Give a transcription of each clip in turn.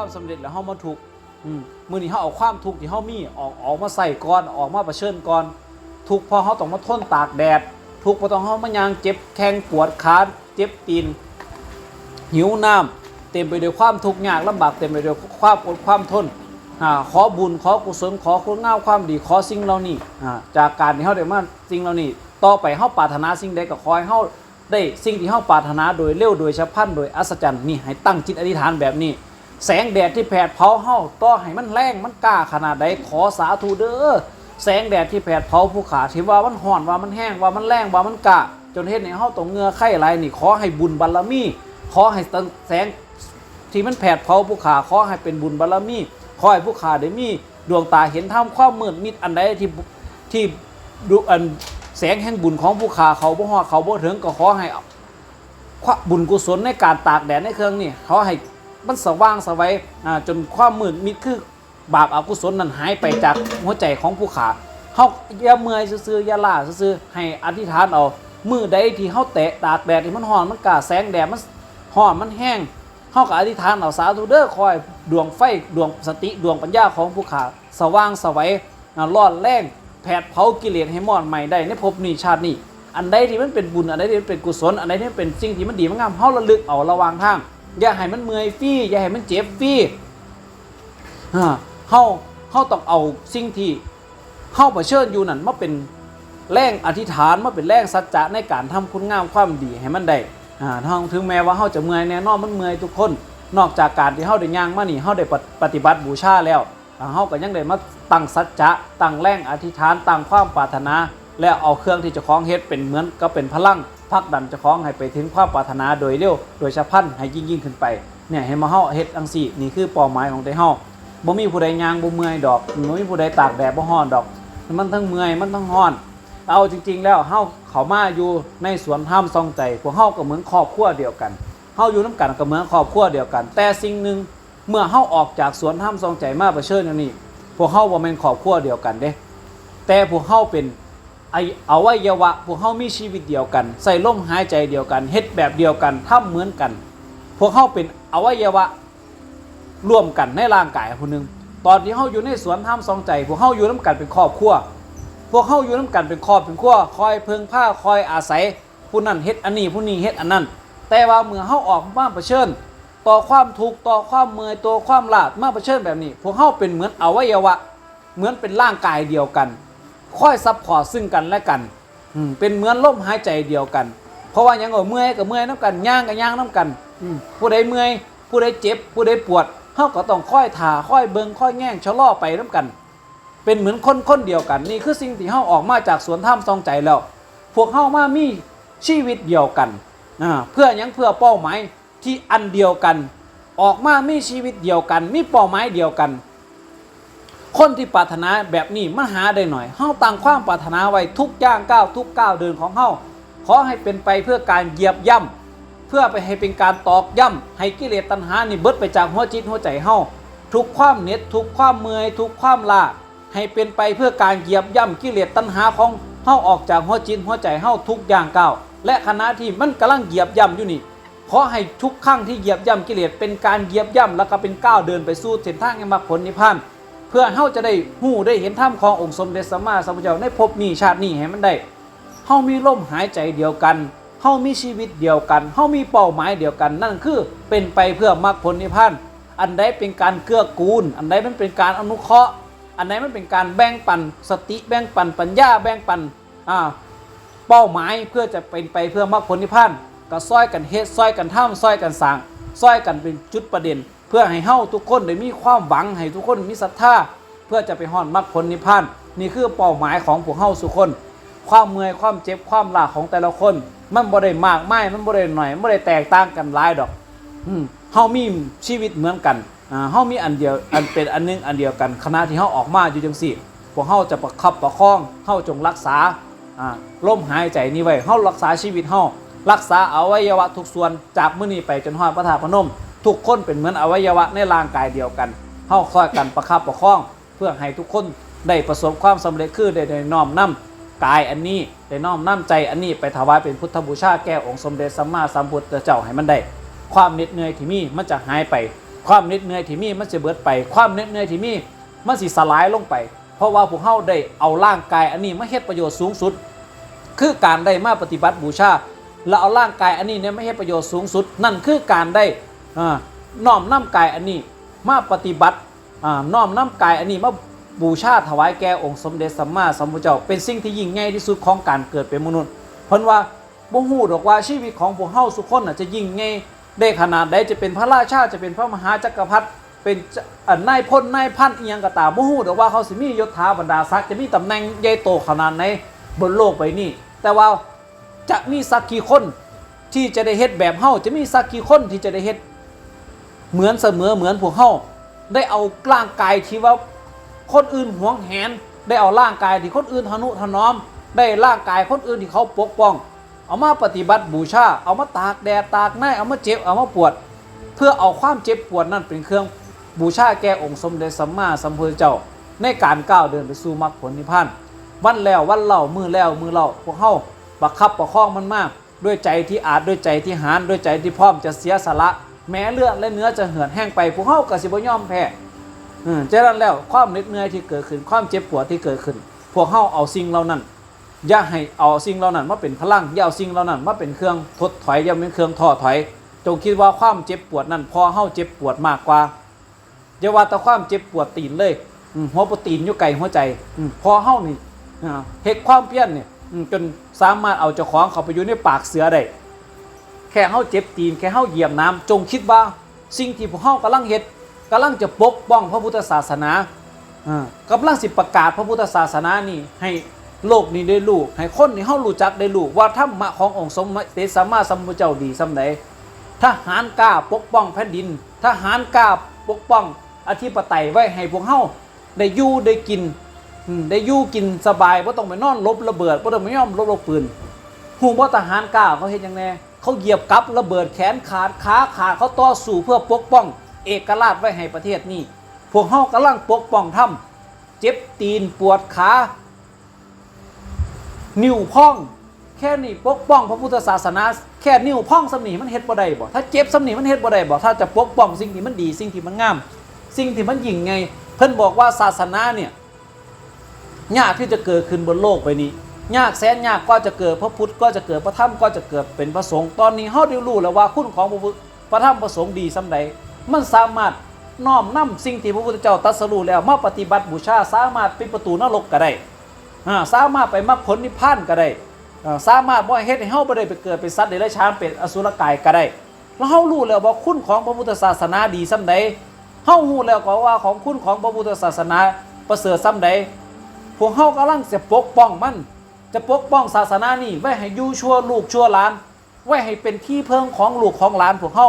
ความสำเร็จแล้วเฮามาทุกมือนี้เฮาเอาความทุกข์ที่เฮามีออกออกมาใส่ก่อนออกมาเชิญก่อนทุกพอเฮาต้องมาทนตากแดดทุกพราะต้องเฮามายางเจ็บแข้งปวดขาเจ็บตีนหิวน้ำเต็มไปด้วยความทุกข์ยากลำบากเต็มไปด้วยความอดความทนขอบุญขอกุศลขอคุณงามความดีขอสิ่งเหล่านี้จากการที่เฮาได้มาสิ่งเหล่านี้ ต่อไปเฮาปรารถนาสิ่งใดก็ขอให้เฮาได้สิ่งที่เฮาปรารถนาโดยเร็วโดยฉับพลันโดยอัศจรรย์นี่ให้ตั้งจิตอธิษฐานแบบนี้ แสงแดดที่แผดเผาเฮาต่อให้มันแรงมันกล้าขนาดใดขอสาธุเด้อแสงแดดที่แผดเผาภูเขาที่ว่ามันห่อนว่ามันแห้งว่ามันแรงว่ามันกล้าจนเฮ็ดให้เฮาต้องเงือไข้ไหลนี่ขอให้บุญบารมี ขอให้แสงที่มันแผดเผาผู้ขาขอให้เป็นบุญบารมีขอให้ผู้ขาได้มีดวงตาเห็นธรรมความมืดมิดอันใดที่ที่ดูอันแสงแห่งบุญของผู้ขาเขาบ่ฮอดเขาบ่ถึงก็ขอให้ควบุญกุศลในการตากแดดในเครื่องนี่ขอให้ มันสว่างสวัยจนความมืดมิดคือบาปอกุศลนั้นหายไปจากหัวใจของผู้ขาเฮาอย่าเมื่อยซื่อๆอย่าล้าซื่อๆให้อธิษฐานเอามือใดที่เฮาแตะตากแดดที่มันร้อนมันกาแสงแดดมันร้อนมันแห้งเฮาก็อธิษฐานเอาสาธุเด้อคอยดวงไฟดวงสติดวงปัญญาของผู้ขาสว่างสวัยรอดแรงแผดเผากิเลสให้มอดใหม่ได้ในภพนี้ชาตินี้อันใดที่มันเป็นบุญอันใดที่มันเป็นกุศลอันใดที่มันเป็นสิ่งที่มันดีมันงามเฮาระลึกเอาระวางทาง อย่าให้มันเมื่อยฟรีอย่าให้มันเจ็บฟรีอ่เฮาเฮาต้องเอาสิ่งที่เฮาเผชิญอยู่นั่นมาเป็นแรงอธิษฐานมาเป็นแรงสัจจะในการทำคุณงามความดีให้มันได้อ่าทั้งถึงแม้ว่าเฮาจะเมื่อยแน่นอนมันเมื่อยทุกคน นอกจากการที่เฮาได้ย่างมานี่เฮาได้ปฏิบัติบูชาแล้วเฮาก็ยังได้มาตั้งสัจจะตั้งแรงอธิษฐานตั้งความปรารถนา และเอาเครื่องที่จะคล้องเฮ็ดเป็นเหมือนก็เป็นพลัง ผลักดันเจะคล้าของให้ไปถึงความปรารถนาโดยเร็ว โดยฉับพลันให้ยิ่งยิ่งขึ้นไป เนี่ยให้มาเฮาเฮ็ดจังซี่นี่คือเป้าหมายของแต่เฮาบ่มีผู้ใดยางบ่เมื่อยดอกบ่มีผู้ใดตากแดดบ่ร้อนดอก มันทั้งเมื่อยมันทั้งร้อน เอาจริง ๆ แล้วเฮาเขามาอยู่ในสวนถ้ำซองใจพวกเฮาก็เหมือนครอบครัวเดียวกันเฮาอยู่น้ำกันก็เหมือนครอบครัวเดียวกัน แต่สิ่งหนึ่งเมื่อเฮาออกจากสวนถ้ำซองใจมาเผชิญอย่างนี้พวกเฮาบ่แม่นครอบครัวเดียวกันเด้แต่พวกเฮาเป็น ไออวัยวะพวกเฮามีชีวิตเดียวกัน ใส่ลมหายใจเดียวกันเฮ็ดแบบเดียวกันทำเหมือนกัน พวกเฮาเป็นอวัยวะร่วมกันในร่างกายคนหนึ่งตอนที่เฮาอยู่ในสวนถ้ำซองใจ พวกเฮาอยู่น้ำกันเป็นครอบครัวพวกเฮาอยู่น้ำกันเป็นครอบเป็นครัวคอยเพิงผ้าคอยอาศัยผู้นั้นเฮ็ดอันนี้ผู้นี้เฮ็ดอันนั้น แต่ว่าเมื่อเฮาออกมาเผชิญ ต่อความทุกข์ต่อความเมื่อยต่อความลาดมาเผชิญแบบนี้ พวกเฮาเป็นเหมือนอวัยวะ เหมือนเป็นร่างกายเดียวกัน คอยซัพพอร์ตซึ่งกันและกันอืมเป็นเหมือนลมหายใจเดียวกัน เพราะว่าหยังก็เมื่อยก็เมื่อยน้ำกันย่างก็ย่างน้ำกันอืมผู้ใดเมื่อยผู้ใดเจ็บ ผู้ใดปวดเฮาก็ต้องค่อยถ่าค่อยเบิงค่อยแง่งชะลอไปน้ำกัน เป็นเหมือนคนคนเดียวกัน นี่คือสิ่งที่เฮาออกมาจากสวนถ้ำซองใจแล้ว พวกเฮามามีชีวิตเดียวกันอ่าเพื่อหยังเพื่อเป้าหมายที่อันเดียวกัน ออกมามีชีวิตเดียวกัน มีเป้าหมายเดียวกัน คนที่ปรารถนาแบบนี้มาหาได้หน่อยเฮาตั้งความปรารถนาไว้ทุกย่างก้าวทุกก้าวเดินของเฮาขอให้เป็นไปเพื่อการเหยียบย่ำเพื่อไปให้เป็นการตอกย่ำให้กิเลสตัณหานี่เบิดไปจากหัวจิตหัวใจเฮาทุกความเน็ดทุกความเมื่อยทุกความลาให้เป็นไปเพื่อการเหยียบย่ำกิเลสตัณหาของเฮาออกจากหัวจิตหัวใจเฮาทุกอย่างก้าวและขณะที่มันกำลังเหยียบย่ำอยู่นี่ขอให้ทุกครั้งที่เหยียบย่ำกิเลสเป็นการเหยียบย่ำแล้วก็เป็นก้าวเดินไปสู่เส้นทางแห่งมรรคผลนิพพาน เพื่อเฮาจะได้หู้ได้เห็นธรรมขององค์สมเด็จสัมมาสัมพุทธเจ้าในภพนี้ชาตินี้ให้มันได้เฮามีลมหายใจเดียวกันเฮามีชีวิตเดียวกันเฮามีเป้าหมายเดียวกัน นั่นคือเป็นไปเพื่อมรรคผลนิพพานอันใดเป็นการเกื้อกูล อันใดมันเป็นการอนุเคราะห์ อันใดมันเป็นการแบ่งปันสติแบ่งปันปัญญาแบ่งปันอ่าเป้าหมายเพื่อจะเป็นไปเพื่อมรรคผลนิพพานก็ซอยกันเฮ็ดซอยกันท่ำซอยกันสร้างซอยกันเป็นจุดประเด็น เพื่อให้เฮาทุกคนได้มีความหวังให้ทุกคนมีศรัทธาเพื่อจะไปฮอดมรรคผลนิพพานนี่คือเป้าหมายของพวกเฮาสุคน ความเมื่อยความเจ็บความลาของแต่ละคน มันบ่ได้มากไม่มันบ่ได้หน่อยมันบ่ได้แตกต่างกันหลายดอกอืมเฮามีชีวิตเหมือนกันอ่าเฮามีอันเดียวอันเป็นอันหนึงอันเดียวกันขณะที่เฮาออกมาอยู่จังซี่พวกเฮาจะประคับประคองเฮาจงรักษาอ่าลมหายใจนี้ไว้เฮารักษาชีวิตเฮารักษาอวัยวะทุกส่วนจากมื้อนี้ไปจนฮอดพระธาตุพนม ทุกคนเป็นเหมือนอวัยวะในร่างกายเดียวกันเฮาคอยกันประคับประคอง เพื่อให้ทุกคนได้ประสบความสำเร็จคือได้ได้น้อมนำกายอันนี้ได้น้อมนำใจอันนี้ไปถวายเป็นพุทธบูชาแก่องค์สมเด็จสัมมาสัมพุทธเจ้าให้มันได้ ความเหน็ดเหนื่อยที่มีมันจะหายไป ความเหน็ดเหนื่อยที่มีมันจะเบิดไป ความเหน็ดเหนื่อยที่มีมันสิสลายลงไป เพราะว่าพวกเฮาได้เอาร่างกายอันนี้มาเฮ็ดประโยชน์สูงสุด คือการได้มาปฏิบัติบูชาและเอาร่างกายอันนี้เนี่ยไม่ให้ประโยชน์สูงสุด นั่นคือการได้ น้อมน้ำกายอันนี้มาปฏิบัติน้อมน้ำกายอันนี้มาบูชาถวายแก่องค์สมเด็จสัมมาสัมพุทธเจ้า เป็นสิ่งที่ยิ่งใหญ่ที่สุดของการเกิดเป็นมนุษย์เพราะว่าบ่ฮู้ดอกว่าชีวิตของพวกเฮาสุคนจะยิ่งใหญ่ได้ขนาดใดจะเป็นพระราชาจะเป็นพระมหาจักรพรรดิเป็นนายพลนายพันเอียงก็ตามบ่ฮู้ดอกว่าเขาสิมียศถาบรรดาศักดิ์จะมีตำแหน่งใหญ่โตขนาดไหนบนโลกใบนี้ แต่ว่าจะมีสักกี่คนที่จะได้เฮ็ดแบบเฮาจะมีสักกี่คนที่จะได้เฮ็ด เหมือนเสมอเหมือนพวกเฮาได้เอาร่างกายที่ว่าคนอื่นหวงแหน ได้เอาร่างกายที่คนอื่นทนุถนอม ได้ร่างกายคนอื่นที่เขาปกป้อง เอามาปฏิบัติบูชา เอามาตากแดดตากหน้าเอามาเจ็บเอามาปวด เพื่อเอาความเจ็บปวดนั่นเป็นเครื่องบูชาแก่องค์สมเด็จสัมมาสัมพุทธเจ้า ในการก้าวเดินไปสู่มรรคผลนิพพานวันแล้ววันเล่ามือแล้วมือเล่าพวกเฮาบักคับประคองมันมาก ด้วยใจที่อาจด้วยใจที่หานด้วยใจที่พร้อมจะเสียสละ แม้เลือดและเนื้อจะเหือดแห้งไปพวกเฮาก็สิบ่ยอมแพ้อืมจากนั้นแล้วความเหน็ดเหนื่อยที่เกิดขึ้นความเจ็บปวดที่เกิดขึ้น พวกเฮาเอาสิ่งเหล่านั้น อย่าให้เอาสิ่งเหล่านั้นมาเป็นพลังอย่าเอาสิ่งเหล่านั้นมาเป็นเครื่องทดถอยอย่าเป็นเครื่องท้อถอย จงคิดว่าความเจ็บปวดนั้นพอเฮาเจ็บปวดมากกว่าอย่าว่าแต่ความเจ็บปวดตีนเลยอืมหัวปตีนอยู่ไกลหัวใจอพอเฮานี่เฮ็ดความเพี้ยรเนี่ยจนสามารถเอาเจ้าของเขาไปอยู่ในปากเสือได้ แค่เฮาเจ็บตีนแค่เฮาเหยียบน้ำจงคิดว่าสิ่งที่พวกเฮากำลังเฮ็ดกำลังจะปกป้องพระพุทธศาสนาอ่ากำลังสิประกาศพระพุทธศาสนานี่ให้โลกนี้ได้รู้ให้คนที่เฮารู้จักได้รู้ว่าธรรมะขององค์สมเด็จสัมมาสัมพุทธเจ้าดีส่ำใดทหารกล้าปกป้องแผ่นดินทหารกล้าปกป้องอธิปไตยไว้ให้พวกเฮาได้อยู่ได้กินได้ยู่กินสบายบ่ต้องไปนอนลบระเบิดบ่ต้องไปย่อมลบลบปืนหูว่าทหารกล้าเขาเห็นยังไง เขาเหยียบกับระเบิดแขนขาดขาขาดเขาต่อสู้เพื่อปกป้อง เอกราชไว้ให้ประเทศนี้พวกเขากำลังปกป้องถ้ำเจ็บตีนปวดขา นิ้วพอง แค่นี้ปกป้องพระพุทธศาสนา แค่นิ้วพองสำนีมันเฮ็ดบ่ได้บ่ถ้าเจ็บสำนีมันเฮ็ดบ่ได้บ่ถ้าจะปกป้องสิ่งที่มันดี สิ่งที่มันงาม สิ่งที่มันยิ่งไง เพิ่นบอกว่าศาสนาเนี่ยยากที่จะเกิดขึ้นบนโลกใบนี้ ยากแสนยากก็จะเกิดพระพุทธก็จะเกิดพระธรรมก็จะเกิดเป็นพระสงฆ์ตอนนี้เฮาได้รู้แล้วว่าคุณของพระพุทธพระธรรมพระสงฆ์ดีส่ำใดมันสามารถน้อมนํสิ่งที่พระพุทธเจ้าตรัสรู้แล้วมาปฏิบัติบูชาสามารถเป็นประตูนรกก็ได้อ่าสามารถไปมรรคผลนิพพานก็ได้อ่าสามารถบ่เฮ็ดให้เฮาบ่ได้ไปเกิดเป็นสัตว์เดรัจฉานเป็นอสุรกายก็ได้แล้วเฮารู้แล้วว่าคุณของพระพุทธศาสนาดีส่ำใดเฮารู้แล้วก็ว่าของคุณของพระพุทธศาสนาประเสริฐส่ำใดพวกเฮากำลังจะปกป้องมัน จะปกป้องศาสนานี่ไว้ให้อยู่ชั่วลูกชั่วหลาน ไว้ให้เป็นที่เพิงของลูกของหลานพวกเฮา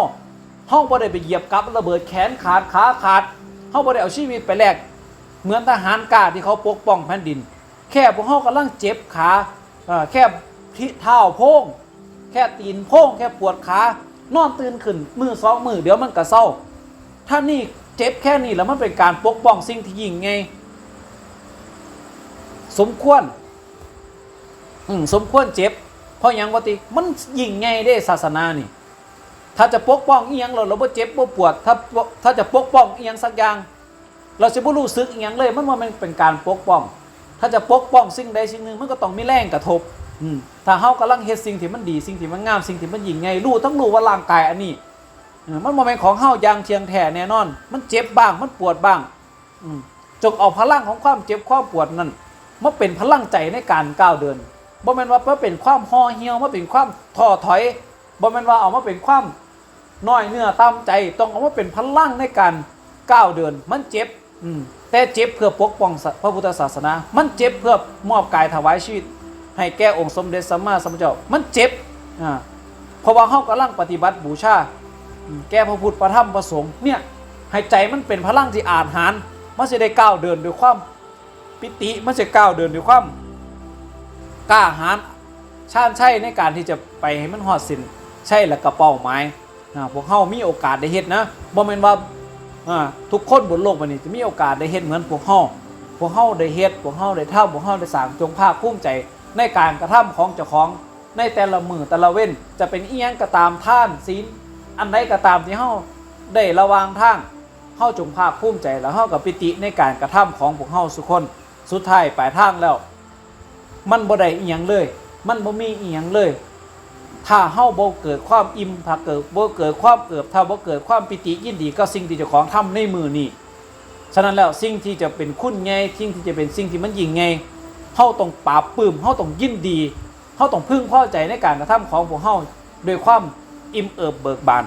เฮาบ่ได้ไปเหยียบกับระเบิดแขนขาดขาขาดเฮาบ่ได้เอาชีวิตไปแลกเหมือนทหารกล้าที่เขาปกป้องแผ่นดิน แค่พวกเฮากำลังเจ็บขาแค่ที่เท้าโพงแค่ตีนโพงแค่ปวดขานอนตื่นขึ้นมือสองมือเดี๋ยวมันก็เศร้า ถ้านี่เจ็บแค่นี้แล้วมันเป็นการปกป้องสิ่งที่ยิ่งไง สมควร อืมสมควรเจ็บ เพราะยังวะติมันยิ่งไงได้ศาสนานี่ ถ้าจะปกป้องอีหยังเราเราบ่เจ็บบ่ปวด ถ้าถ้าจะปกป้องอีหยังสักอย่าง เราจะบ่รู้สึกอีหยังเลย มันว่ามันเป็นการปกป้อง ถ้าจะปกป้องสิ่งใดสิ่งหนึ่งมันก็ต้องมีแรงกระทบอืมถ้าเฮากำลังเฮ็ดสิ่งที่มันดีสิ่งที่มันงามสิ่งที่มันยิ่งไงรู้ทั้งรู้ว่าร่างกายอันนี้ออมันบ่แม่นของเฮาอย่างเทียงแท้แน่นอน มันเจ็บบ้าง มันปวดบ้างอืมจงเอาพลังของความเจ็บความปวดนั้นมาเป็นพลังใจในการก้าวเดิน บ่แม่นว่าเพื่อเป็นความห่อเหี่ยวมาเป็นความท้อถอยบ่แม่นว่าเอามาเป็นความน้อยเนื้อตามใจต้องเอามาเป็นพลังในการก้าวเดิน มันเจ็บอืมแต่เจ็บเพื่อปกป้องพระพุทธศาสนา มันเจ็บเพื่อมอบกายถวายชีวิต ให้แก่องค์สมเด็จสัมมาสัมพุทธเจ้า มันเจ็บอ่าเพราะว่าเฮากำลังปฏิบัติบูชาแก่พระพุทธพระธรรมพระสงฆ์เนี่ยให้ใจมันเป็นพลังที่อาจหารมันจะได้ก้าวเดินด้วยความปิติมันจะก้าวเดินด้วยความ กล้าหาญชาญใช่ในการที่จะไปให้มันหอดสินใช่และกระเป้าหมายอ่าพวกเฮามีโอกาสได้เฮ็ดนะบ่แม่นว่าทุกคนบนโลกใบนี้จะมีโอกาสได้เฮ็ดเหมือนพวกเฮาพวกเฮาได้เฮ็ดพวกเฮาได้ทำพวกเฮาได้สร้างจงภาคภูมิใจในการกระทำของเจ้าของในแต่ละมือแต่ละเว้นจะเป็นอีหยังก็ตามท่านศีลอันใดก็ตามที่เฮาได้ระวางทางเฮาจงภาคภูมิใจแล้วเฮากับปิติในการกระทำของพวกเฮาสุกคนสุดท้ายปลายทางแล้ว มันบ่ได้อีหยังเลย มันบ่มีอีหยังเลย ถ้าเฮาบ่เกิดความอิ่มถ้าเกิดบ่เกิดความเกิดถ้าบ่เกิดความปิติยินดีกับสิ่งที่เจ้าของทำในมือนี้ฉะนั้นแล้วสิ่งที่จะเป็นคุณไงสิ่งที่จะเป็นสิ่งที่มันยิ่งไงเฮาต้องปราบปลื้มเฮาต้องยินดีเฮาต้องพึงพอใจในการกระทำของพวกเฮาด้วยความอิ่มเอิบเบิกบาน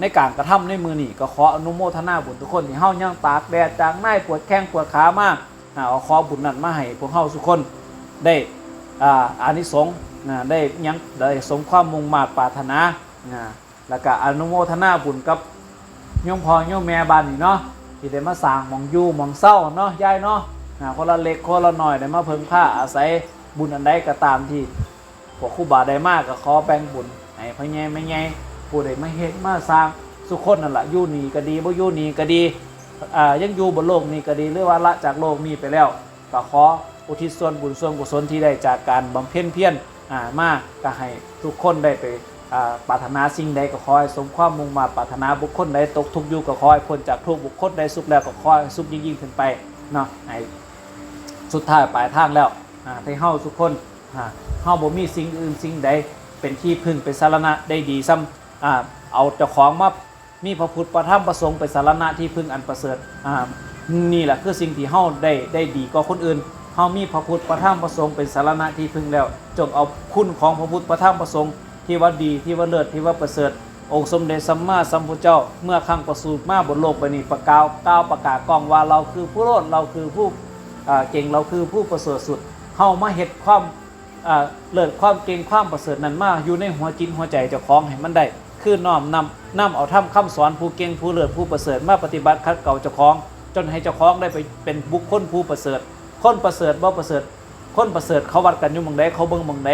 ในการกระทำในมือนี้ก็ขออนุโมทนาบุญทุกคนที่เฮายังตากแดดจางหน้ายปวดแข้งปวดขามาอ่าเอาขอบุญนั้นมาให้พวกเฮาทุกคน ได้อาอานิสงส์นะได้ยังได้สมความมุ่งมาตปรารถนานะแล้วก็อนุโมทนาบุญกับยมพอยมแม่บ้านนี่เนาะที่ได้มาสร้างมองยู่มองเศร้าเนาะยายเนาะคนละเล็กคนละหน่อยได้มาเพิ่งผ้าอาศัยบุญอันใดก็ตามที่พวกครูบาได้มากก็ขอแบ่งบุญให้พ่อแง่แม่แง่ผู้ใดมาเฮ็ดมาสร้างสุขคนนั่นแหละยู่นี่ก็ดีบ่อยู่นี่ก็ดีอ่ายังอยู่บนโลกนี้ก็ดีหรือว่าละจากโลกนี้ไปแล้วก็ขอ อุทิศส่วนบุญส่วนกุศลที่ได้จากการบำเพ็ญเพียรมาก็ให้ทุกคนได้ไปปรารถนาสิ่งใดก็ขอให้สมความมุ่งมาปรารถนาบุคคลใดตกทุกข์อยู่ก็ขอให้พ้นจากทุกข์บุคคลใดสุขแล้วก็ขอให้สุขยิ่งยิ่งขึ้นไปเนาะให้สุดท้ายปลายทางแล้วให้เฮาทุกคนอ่าเฮาบ่มีสิ่งอื่นสิ่งใดเป็นที่พึ่งเป็นสารณะได้ดีซ้ำเอาเจ้าของมามีพระพุทธพระธรรมประสงค์เป็นสารณะที่พึ่งอันประเสริฐนี่แหละคือสิ่งที่เฮาได้ได้ดีกว่าคนอื่น เฮามีพระพุทธพระธรรมประสงค์เป็นสารณะที่พึ่งแล้ว จงเอาคุณของพระพุทธพระธรรมประสงค์ที่ว่าดีที่ว่าเลิศที่ว่าประเสริฐองค์สมเด็จสัมมาสัมพุทธเจ้า เมื่อครั้งประสูติมาบนโลกใบนี้ประกาศก้าวประกาศกองว่าเราคือผู้โลดเราคือผู้เก่งเราคือผู้ประเสริฐสุดเฮามาเฮ็ดความเลิศความเก่งความประเสริฐนั้นมาอยู่ในหัวจิตหัวใจเจ้าของให้มันได้คือน้อมนำนำเอาทำคำสอนผู้เก่งผู้เลิศผู้ประเสริฐมาปฏิบัติคัดเก่าเจ้าของ จนให้เจ้าของได้ไปเป็นบุคคลผู้ประเสริฐ คนประเสริฐบ่ประเสริฐ คนประเสริฐเขาวัดกันอยู่มองใดเขาเบิ่งมองใด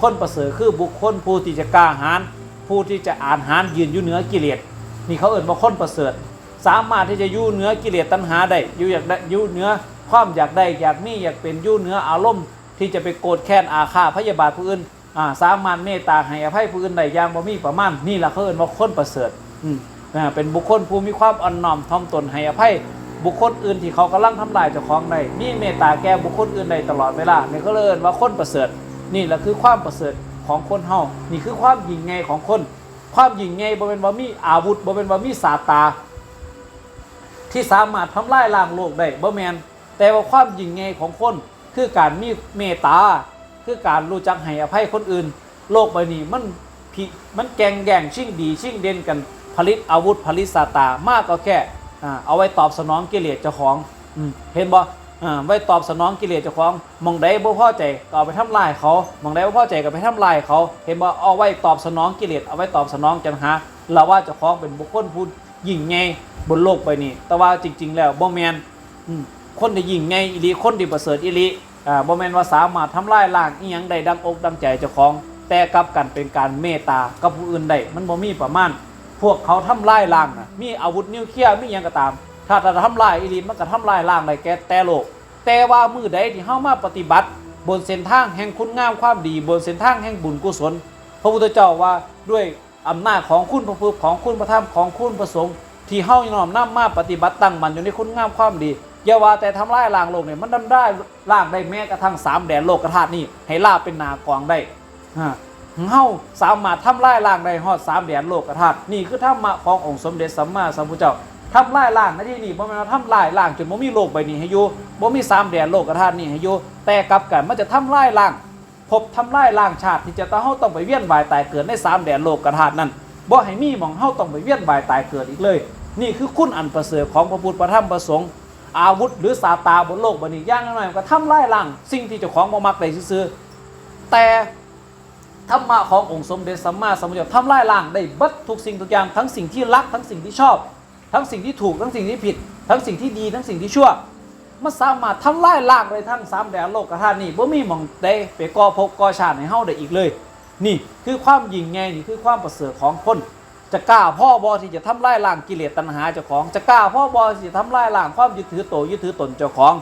คนประเสริฐคือบุคคลผู้ที่จะกล้าหาญผู้ที่จะอ่านหารยืนอยู่เหนือกิเลสนี่เขาเอ่นว่าคนประเสริฐ สามารถที่จะยู่เหนือกิเลสตัณหาได้อยู่อยากได้ยู่เหนือความอยากได้อยากมีอยากเป็นยู่เหนืออารมณ์ ที่จะไปโกรธแค้นอาฆาตพยาบาทผู้อื่นอ่าสามารถเมตตาให้อภัยผู้อื่นได้อย่างบ่มีประมาณนี่แหละเขาเอ่นว่าคนประเสริฐอืมอ่าเป็นบุคคลผู้มีความอ่อนน้อมถ่อมตนให้อภัย บุคคลอื่นที่เขากำลังทำลายเจ้าของได้มีเมตตาแก่บุคคลอื่นได้ตลอดเวลานี่ก็เลยเอิ้นว่าคนประเสริฐ นี่แหละคือความประเสริฐของคนเฮานี่คือความยิ่งใหญ่ของคน ความยิ่งใหญ่บ่เป็นว่ามีอาวุธบ่เป็นว่ามีสาตา ที่สามารถทำลายล้างโลกได้บ่แมนแต่ว่าความยิ่งใหญ่ของคนคือการมีเมตตา คือการรู้จักให้อภัยคนอื่น โลกใบนี้มันผิมันแกงแย่งชิ่งดีชิ่งเด่นกันผลิตอาวุธผลิตสาตามากก็แค่ เอาไว้ตอบสนองกิเลสเจ้าของเห็นบ่อ่าไว้ตอบสนองกิเลสเจ้าของมองใดบ่พอใจก็เอาไปทำลายเขามองใดบ่พอใจก็ไปทำลายเขา เห็นบ่เอาไว้ตอบสนองกิเลสเอาไว้ตอบสนองจังหาเราว่าเจ้าของเป็นบุคคลผู้ยิ่งใหญ่บนโลกใบนี้ แต่ว่าจริง ๆ แล้วบ่แมนคนที่ยิ่งใหญ่อีลีคนที่ประเสริฐอีลีบ่แมนว่าสามารถทำลายล้างอีหยังได้ดังอกดังใจเจ้าของ แต่กลับกันเป็นการเมตตากับผู้อื่นได้มันบ่มีประมาณ พวกเขาทำลายล้างนะมีอาวุธนิวเคลียร์มีหยังก็ตาม ถ้าจะทำลายอีหลีมันก็ทำลายล้างได้แกแต่โลก แต่ว่ามือใดที่เฮามาปฏิบัติ บนเส้นทางแห่งคุณงามความดี บนเส้นทางแห่งบุญกุศล พระพุทธเจ้าว่าด้วยอำนาจของคุณพระพุทธของคุณพระธรรมของคุณพระสงฆ์ที่เฮาน้อมนำมาปฏิบัติตั้งมันอยู่ในคุณงามความดีอย่าว่าแต่ทำลายล้างโลกเนี่ยมันทำได้ล้างได้แม้กระทั่งสามแดนโลกธาตุนี่ให้ลาบเป็นนากวางได้ฮะ เฮาสามารถทำลายล้างได้ฮอดสามแดนโลกธาตุนี่คือธรรมะขององค์สมเด็จสัมมาสัมพุทธเจ้าทำลายล้างนะที่นี่บ่แม่นว่าทำลายล้างจนบ่มีโลกใบนี้ให้อยู่บ่มีสามแดนโลกธาตุนี่ให้อยู่แต่กลับกันมันจะทำลายล้างพบทำลายล้างชาติที่จะต้องเฮาต้องไปเวียนว่ายตายเกิดในสามแดนโลกธาตุนั้นบ่ให้มีหมองเฮาต้องไปเวียนว่ายตายเกิดอีกเลย นี่คือคุณอันประเสริฐของพระพุทธพระธรรมพระสงฆ์อาวุธหรือสาตาบนโลกบนนี้ย่างน้อยก็ทำลายล้างสิ่งที่เจ้าของบ่มักได้ซื่อแต่ ธรรมะขององค์สมเด็จสัมมาสัมพุทธเจ้าทำลายล้างได้บัดทุกสิ่งทุกอย่างทั้งสิ่งที่รักทั้งสิ่งที่ชอบ ทั้งสิ่งที่ถูกทั้งสิ่งที่ผิด ทั้งสิ่งที่ดีทั้งสิ่งที่ชั่วมันสามารถทำลายล้างเลยทั้งสามแดนโลกธาตุนี่บ่มีหมองได้ไปก่อภพก่อชาติให้เฮาได้อีกเลย นี่คือความยิ่งใหญ่นี่คือความประเสริฐของคนจะกล้าพ่อบอที่จะทำลายล้างกิเลสตัณหาเจ้าของจะกล้าพ่อบอที่จะทำลายล้างความยึดถือโตวยึดถือตนเจ้าของ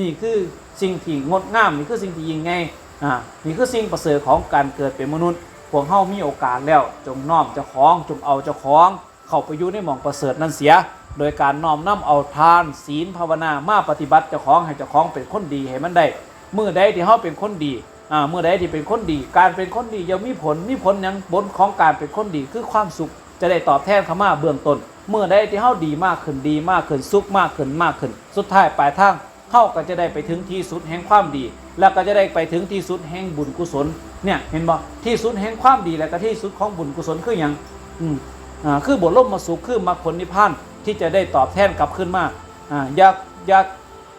นี่คือสิ่งที่งดงามนี่คือสิ่งที่ยิ่งใหญ่ อ่านี่คือสิ่งประเสริฐของการเกิดเป็นมนุษย์พวกเฮามีโอกาสแล้วจงน้อมเจ้าของจงเอาเจ้าของ เข้าไปอยู่ในหม่องประเสริฐนั่นเสีย โดยการน้อมนํเอาทาน ศีลภาวนามาปฏิบัติเจ้าของให้เจ้าของเป็นคนดีให้มันได้เมื่อใดที่เฮาเป็นคนดีอ่าเมื่อใดที่เป็นคนดี การเป็นคนดีย่อมมีผลมีผลหยังบนของการเป็นคนดีคือความสุข จะได้ตอบแทนเขามาเบื้องต้นเมื่อใดที่เฮาดีมากขึ้นดีมากขึ้นสุขมากขึ้นมากขึ้น สุดท้ายปลายทางเฮาก็จะได้ไปถึงที่สุดแห่งความดี แล้วก็จะได้ไปถึงที่สุดแห่งบุญกุศลเนี่ยเห็นบ่ที่สุดแห่งความดีแล้วก็ที่สุดของบุญกุศลคือหยังอืมอ่าคือบทล่มมาสุขคือมรรคผลนิพพานที่จะได้ตอบแทนกลับขึ้นมาอ่าอยากอยาก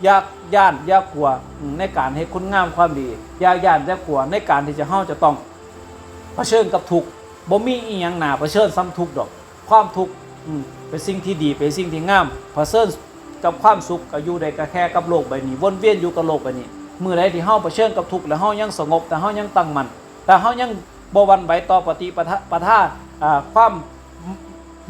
อยากย่านอยากกลัวในการให้คุณงามความดีอยากย่านอยากกลัวในการที่จะเฮาจะต้องเผชิญกับทุกบ่มีอีหยังหนาเผชิญซ้ำทุกดอก ความทุกอืมเป็นสิ่งที่ดีเป็นสิ่งที่งามเผชิญกับความสุขก็อยู่ได้ก็แค่กับโลกใบนี้วนเวียนอยู่กับโลกใบนี้ มื่อใดที่เฮาเผชิญกับทุกข์แล้วเฮายังสงบแต่เฮายังตั้งมั่นแต่เฮายังบ่หวันไหวต่อปฏิปทาปทาความ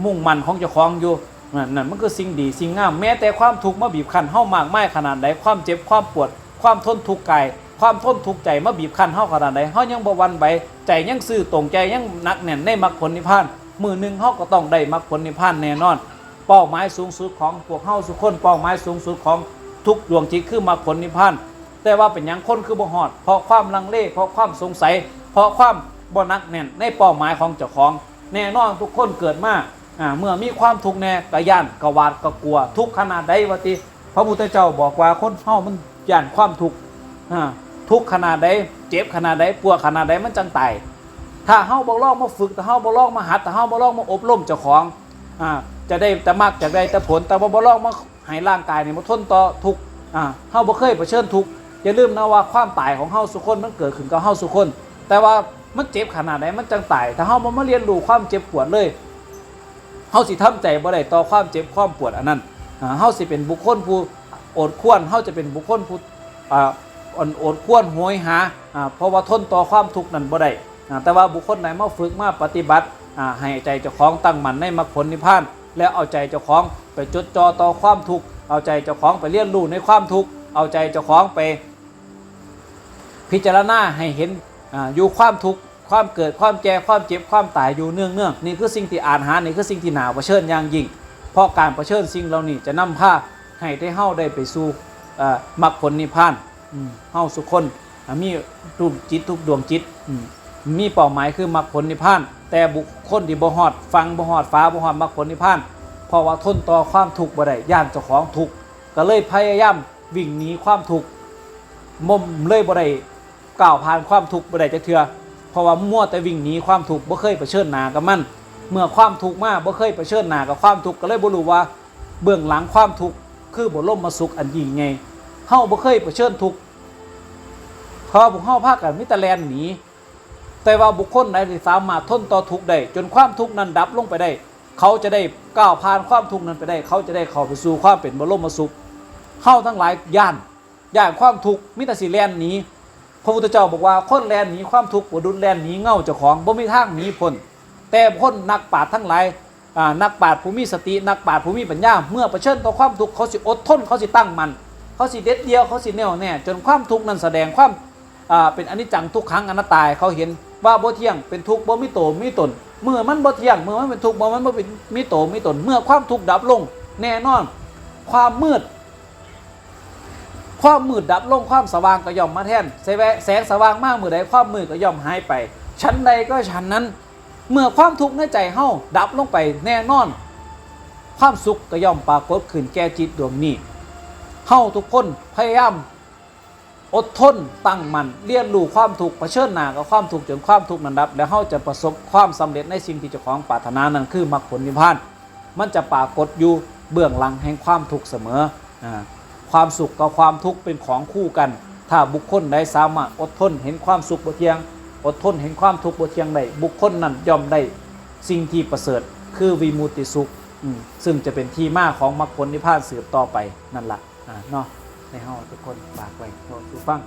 มุ่งมั่นของเจ้าของอยู่นั่นนั่นมันคือสิ่งดีสิ่งงามแม้แต่ความทุกข์มาบีบคั้นเฮามากมายขนาดใดความเจ็บความปวด ความทนทุกข์กายความทนทุกข์ใจมาบีบคั้นเฮาขนาดใดเฮายังบ่หวันไหวใจยังซื่อตรงใจยังหนักแน่นในมรรคผลนิพพานมือหนึ่งเฮาก็ต้องได้มรรคผลนิพพานแน่นอน เป้าหมายสูงสุดของพวกเฮาสุกคนเป้าหมายสูงสุดของทุกดวงจิตคือมรรคผลนิพพาน แต่ว่าเป็นยังคนคือบ่ฮอด เพราะความลังเล เพราะความสงสัย เพราะความบ่นักแน่นในเป้าหมายของเจ้าของ แน่นอนทุกคนเกิดมาอ่าเมื่อมีความทุกข์แน่กะย่านกะวาดกะกลัว ทุกขนาดใดวะติพระพุทธเจ้าบอกว่าคนเฮามันย่านความทุกข์อ่าทุกขนาดใดเจ็บขนาดใดปวดขนาดใดมันจังตายถ้าเฮาบ่ลองมาฝึกถ้าเฮาบ่ลองมาหัดถ้าเฮาบ่ลองมาอบรมเจ้าของอ่าจะได้แต่มากจะได้แต่ผลแต่ว่บ่ลองมาให้ร่างกายเนี่ยมาทนต่อทุกข์อ่าเฮาบ่เคยเผชิญทุกข์ อย่าลืมนะว่าความตายของเฮาสุคนมันเกิดขึ้นกับเฮาสุคน แต่ว่ามันเจ็บขนาดไหนมันจังตาย ถ้าเฮาบ่มาเรียนรู้ความเจ็บปวดเลยเฮาสิทำใจบ่ได้ต่อความเจ็บความปวดอันนั้นเฮาสิเป็นบุคคลผู้อดควรเฮาจะเป็นบุคคลผู้อ่อ่อนอดควรโหยหาอ่าเพราะว่าทนต่อความทุกข์นั้นบ่ได้อ่าแต่ว่าบุคคลไหนมาฝึกมาปฏิบัติอ่าให้ใจเจ้าของตั้งมั่นในมรรคผลนิพพาน แล้วเอาใจเจ้าของไปจดจ่อต่อความทุกข์เอาใจเจ้าของไปเรียนรู้ในความทุกข์เอาใจเจ้าของไป พิจารณาให้เห็นออยู่ความทุกข์ความเกิดความแก่ความเจ็บความตายอยู่เนื่องเนื่องๆนี่คือสิ่งที่อ่านหานี่คือสิ่งที่หนาเผชิญอย่างยิ่ง เพราะการเผชิญสิ่งเหล่านี้จะนำพาให้ได้เฮาได้ไปสู่มรรคผลนิพพานเฮาสุคนมีรูปจิตทุกดวงจิตมีเป้าหมายคือมรรคผลนิพพาน แต่บุคคลที่บ่ฮอดฟังบ่ฮอดฟ้าบ่ฮอดมรรคผลนิพพานเพราะว่าทนต่อความทุกข์บ่ได้ย่านเจ้าของทุกข์ก็เลยพยายามวิ่งหนีความทุกข์มุมเลยบ่ได้ ก้าวผ่านความทุกข์บ่ได้จักเทื่อเพราะว่ามั่วแต่วิ่งหนีความทุกข์บ่เคยเผชิญหน้ากับมัน เมื่อความทุกข์มาบ่เคยเผชิญหน้ากับความทุกข์ก็เลยบ่รู้ว่า เบื้องหลังความทุกข์คือบ่ล่มมาสุขอันยิ่งใหญ่เฮาบ่เคยเผชิญทุกข์พราะพวกเฮาพากันมีแต่แลนหนีแต่ว่าบุคคลใดที่สามารถทนต่อทุกข์ได้จนความทุกข์นั้นดับลงไปได้ เขาจะได้ก้าวผ่านความทุกข์นั้นไปได้ เขาจะได้เข้าไปสู่ความเป็นบรมสุขเฮาทั้งหลายย่านย่านความทุกข์มิตรสิแลนหนี พระพุทธเจ้าบอกว่าคนแลนหนีความทุกข์บ่ดุลแลนหนีเง่าเจ้าของบ่มีทางหนีพ้นแต่คนนักปราชญ์ทั้งหลายนักปราชญ์ผู้มีสตินักปราชญ์ผู้มีปัญญา เมื่อเผชิญต่อความทุกข์เขาสิอดทนเขาสิตั้งมัน เขาสิเด็ดเดียวเขาสิแน่วแน่จนความทุกข์นั้นแสดงความเป็นอนิจจังทุกขังอนัตตาเขาเห็นว่าบ่เที่ยงเป็นทุกข์บ่มีโตมีตน เมื่อมันบ่เที่ยงเมื่อมันเป็นทุกข์เมื่อมันบ่เป็นมีโตมีตน เมื่อความทุกข์ดับลงแน่นอน ความมืด ความมืดดับลงความสว่างก็ย่อมมาแทนแสงสว่างมากมือใดความมืดก็ย่อมหายไปชั้นใดก็ชั้นนั้น เมื่อความทุกข์ในใจเฮาดับลงไปแน่นอน ความสุขก็ย่อมปรากฏขึ้นแก่จิตดวงนี้เฮาทุกคนพยายามอดทนตั้งมั่นเรียนรู้ความทุกข์เผชิญหน้ากับความทุกข์จนความทุกข์นั้นดับ แล้วเฮาจะประสบความสำเร็จในสิ่งที่เจ้าของปรารถนานั้นคือมรรคผลนิพพาน มันจะปรากฏอยู่เบื้องหลังแห่งความทุกข์เสมออ่า ความสุขกับความทุกข์เป็นของคู่กัน ถ้าบุคคลใดสามารถอดทนเห็นความสุขบ่เที่ยง อดทนเห็นความทุกข์บ่เที่ยงได้บุคคลนั้นย่อมได้สิ่งที่ประเสริฐคือวิมุติสุขซึ่งจะเป็นที่มาของมรรคผลนิพพานสืบต่อไปนั่นล่ะอ่าเนาะในห้องทุกคนฝากไว้ทุกฟัง